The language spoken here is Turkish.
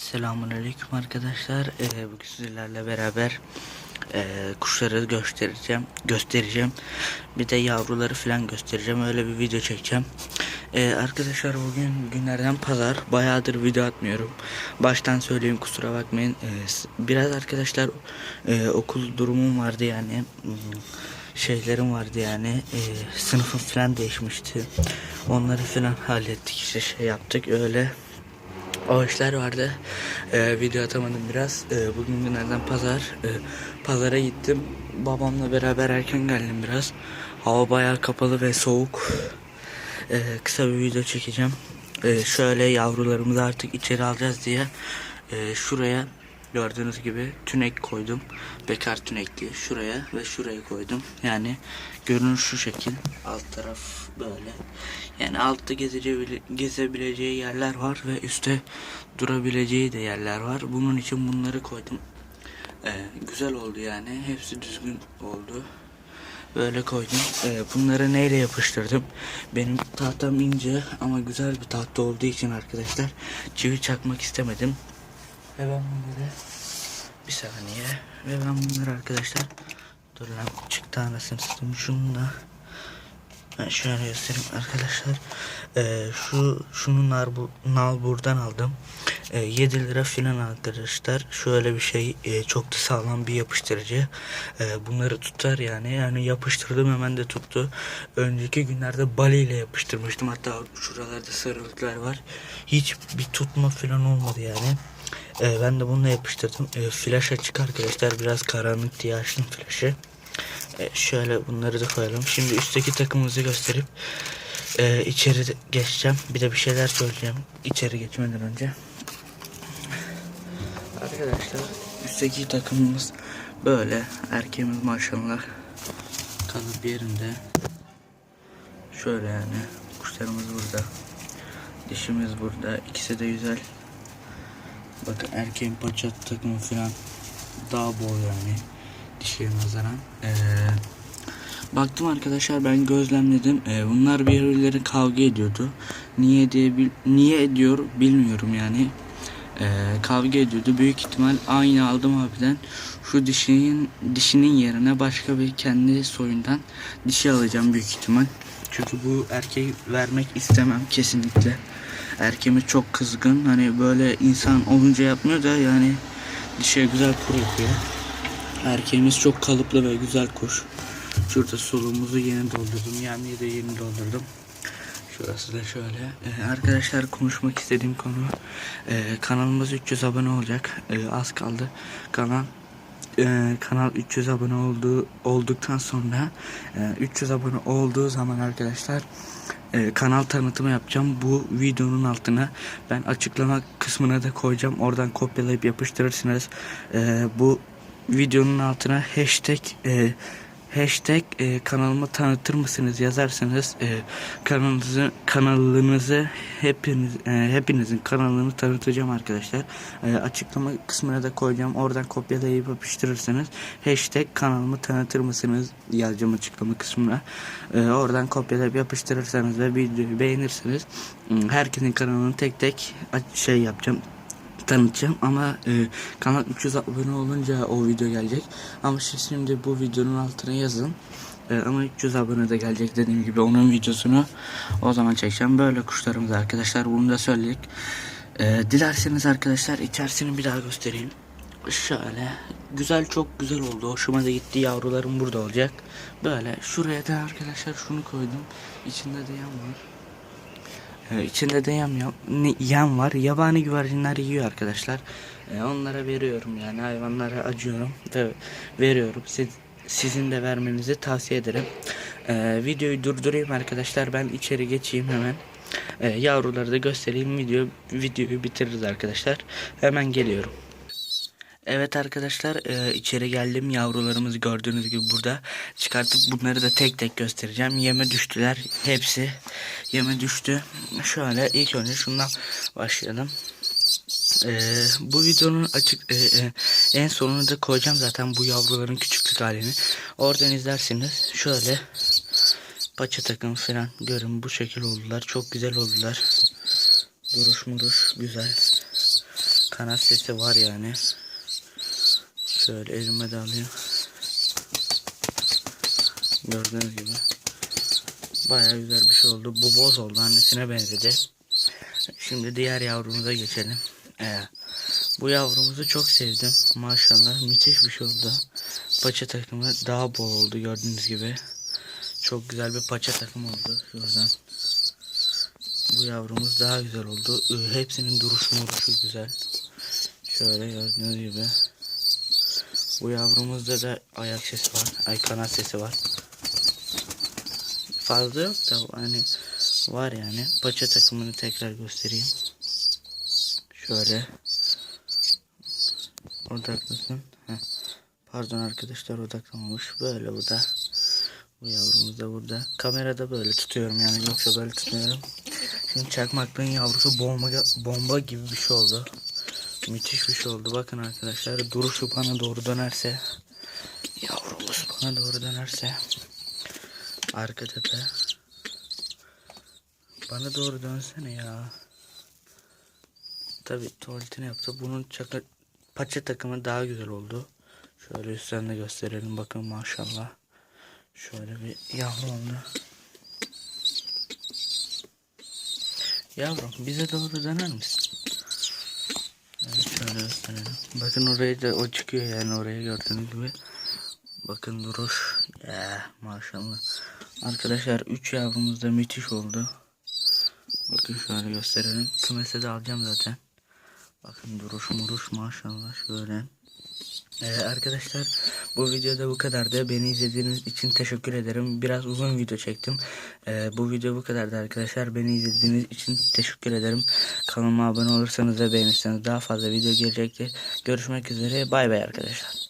Selamünaleyküm arkadaşlar. Ee, bugün sizlerle beraber e, kuşları göstereceğim. Göstereceğim. Bir de yavruları falan göstereceğim. Öyle bir video çekeceğim. Ee, arkadaşlar bugün günlerden pazar. Bayağıdır video atmıyorum. Baştan söyleyeyim kusura bakmayın. Ee, biraz arkadaşlar e, okul durumum vardı yani. Şeylerim vardı yani. Ee, sınıfım falan değişmişti. Onları falan hallettik işte şey yaptık öyle. İşler vardı. Ee, video atamadım biraz. Ee, bugün günlerden pazar. Ee, pazara gittim. Babamla beraber erken geldim biraz. Hava bayağı kapalı ve soğuk. Ee, kısa bir video çekeceğim. Ee, şöyle yavrularımızı artık içeri alacağız diye e, şuraya gördüğünüz gibi tünek koydum. Bekar tünekli şuraya ve şuraya koydum. Yani görünüş şu şekil. Alt taraf böyle. Yani altta gezebileceği yerler var ve üstte durabileceği de yerler var. Bunun için bunları koydum. Ee, güzel oldu yani. Hepsi düzgün oldu. Böyle koydum. Ee, bunları neyle yapıştırdım? Benim tahtam ince ama güzel bir tahta olduğu için arkadaşlar çivi çakmak istemedim. Ve ben bunları bir saniye ve ben bunları arkadaşlar dur lan çıktı anasını satayım şununla ben şöyle göstereyim arkadaşlar. Ee, şu şunu nar nal buradan aldım. Ee, 7 lira filan arkadaşlar. Şöyle bir şey e, çok da sağlam bir yapıştırıcı. Ee, bunları tutar yani. Yani yapıştırdım hemen de tuttu. Önceki günlerde bale ile yapıştırmıştım. Hatta şuralarda sarılıklar var. Hiç bir tutma filan olmadı yani. Ee, ben de bununla yapıştırdım. Ee, flaş açık arkadaşlar. Biraz karanlık diye açtım flaşı. E, şöyle bunları da koyalım. Şimdi üstteki takımımızı gösterip e, içeri geçeceğim. Bir de bir şeyler söyleyeceğim içeri geçmeden önce. Arkadaşlar üstteki takımımız böyle. Erkeğimiz maşallah kalıp yerinde. Şöyle yani. Kuşlarımız burada. Dişimiz burada. İkisi de güzel. Bakın erkeğin paça takımı falan daha bol yani dişiye nazaran. Ee, baktım arkadaşlar ben gözlemledim. Ee, bunlar birbirleri kavga ediyordu. Niye diye niye ediyor bilmiyorum yani. Ee, kavga ediyordu. Büyük ihtimal aynı aldım abiden. Şu dişinin dişinin yerine başka bir kendi soyundan dişi alacağım büyük ihtimal. Çünkü bu erkeği vermek istemem kesinlikle. Erkeğimiz çok kızgın. Hani böyle insan olunca yapmıyor da yani dişe güzel kur yapıyor. Erkeğimiz çok kalıplı ve güzel kuş. Şurada soluğumuzu yeni doldurdum. Yemliği de yeni doldurdum. Şurası da şöyle. Ee, arkadaşlar konuşmak istediğim konu ee, kanalımız 300 abone olacak. Ee, az kaldı. Kanal ee, kanal 300 abone olduğu olduktan sonra e, 300 abone olduğu zaman arkadaşlar e, kanal tanıtımı yapacağım. Bu videonun altına ben açıklama kısmına da koyacağım. Oradan kopyalayıp yapıştırırsınız. E, bu videonun altına hashtag e, hashtag e, kanalımı tanıtır mısınız yazarsanız e, kanalınızı kanalınızı hepiniz e, hepinizin kanalını tanıtacağım arkadaşlar. E, açıklama kısmına da koyacağım. Oradan kopyalayıp yapıştırırsanız hashtag kanalımı tanıtır mısınız yazacağım açıklama kısmına. E, oradan kopyalayıp yapıştırırsanız ve videoyu beğenirseniz m, herkesin kanalını tek tek şey yapacağım tanıtacağım ama e, kanal 300 abone olunca o video gelecek. Ama şimdi bu videonun altına yazın. E, ama 300 abone de gelecek dediğim gibi onun videosunu. O zaman çekeceğim. Böyle kuşlarımız arkadaşlar bunu da söyledik. E, dilerseniz arkadaşlar içerisini bir daha göstereyim. Şöyle güzel çok güzel oldu. Hoşuma da gitti. Yavrularım burada olacak. Böyle şuraya da arkadaşlar şunu koydum. İçinde de yan var ee, içinde de yem, yem, var. Yabani güvercinler yiyor arkadaşlar. Ee, onlara veriyorum yani hayvanlara acıyorum ve veriyorum. Siz, sizin de vermenizi tavsiye ederim. Ee, videoyu durdurayım arkadaşlar. Ben içeri geçeyim hemen. Ee, yavruları da göstereyim. Video videoyu bitiririz arkadaşlar. Hemen geliyorum. Evet arkadaşlar e, içeri geldim. Yavrularımızı gördüğünüz gibi burada çıkartıp bunları da tek tek göstereceğim. Yeme düştüler hepsi. Yeme düştü. Şöyle ilk önce şundan başlayalım. E, bu videonun açık e, e, en sonunu da koyacağım zaten bu yavruların küçüklük halini. Oradan izlersiniz. Şöyle paça takım falan görün. Bu şekil oldular. Çok güzel oldular. Duruş muruş güzel. Kanat sesi var yani. Şöyle elime de alayım. Gördüğünüz gibi. Baya güzel bir şey oldu. Bu boz oldu. Annesine benzedi. Şimdi diğer yavrumuza geçelim. Ee, bu yavrumuzu çok sevdim. Maşallah müthiş bir şey oldu. Paça takımı daha bol oldu gördüğünüz gibi. Çok güzel bir paça takım oldu. Şuradan. Bu yavrumuz daha güzel oldu. Ee, Hepsinin duruşu duruşu güzel. Şöyle gördüğünüz gibi. Bu yavrumuzda da ayak sesi var. Ay kanat sesi var. Fazla yok da hani var yani. Paça takımını tekrar göstereyim. Şöyle. Odaklısın. Heh. Pardon arkadaşlar odaklamamış. Böyle bu da. Bu yavrumuz da burada. Kamerada böyle tutuyorum yani yoksa böyle tutmuyorum. Şimdi çakmaklığın yavrusu bomba, bomba gibi bir şey oldu. Müthiş bir şey oldu. Bakın arkadaşlar duruşu bana doğru dönerse yavrumuz bana doğru dönerse arka tepe bana doğru dönsene ya. Tabi tuvaletini yaptı. Bunun çaka, paça takımı daha güzel oldu. Şöyle üstten de gösterelim. Bakın maşallah. Şöyle bir yavru oldu. Yavrum bize doğru döner misin? Bakın oraya da o çıkıyor yani oraya gördüğünüz gibi. Bakın duruş. Ya maşallah. Arkadaşlar 3 yavrumuz da müthiş oldu. Bakın şöyle gösterelim. Kümese de alacağım zaten. Bakın duruş muruş maşallah şöyle. Ee, arkadaşlar bu videoda bu kadardı. Beni izlediğiniz için teşekkür ederim. Biraz uzun video çektim. Ee, bu video bu kadardı arkadaşlar. Beni izlediğiniz için teşekkür ederim. Kanalıma abone olursanız ve beğenirseniz daha fazla video gelecektir. Görüşmek üzere. Bay bay arkadaşlar.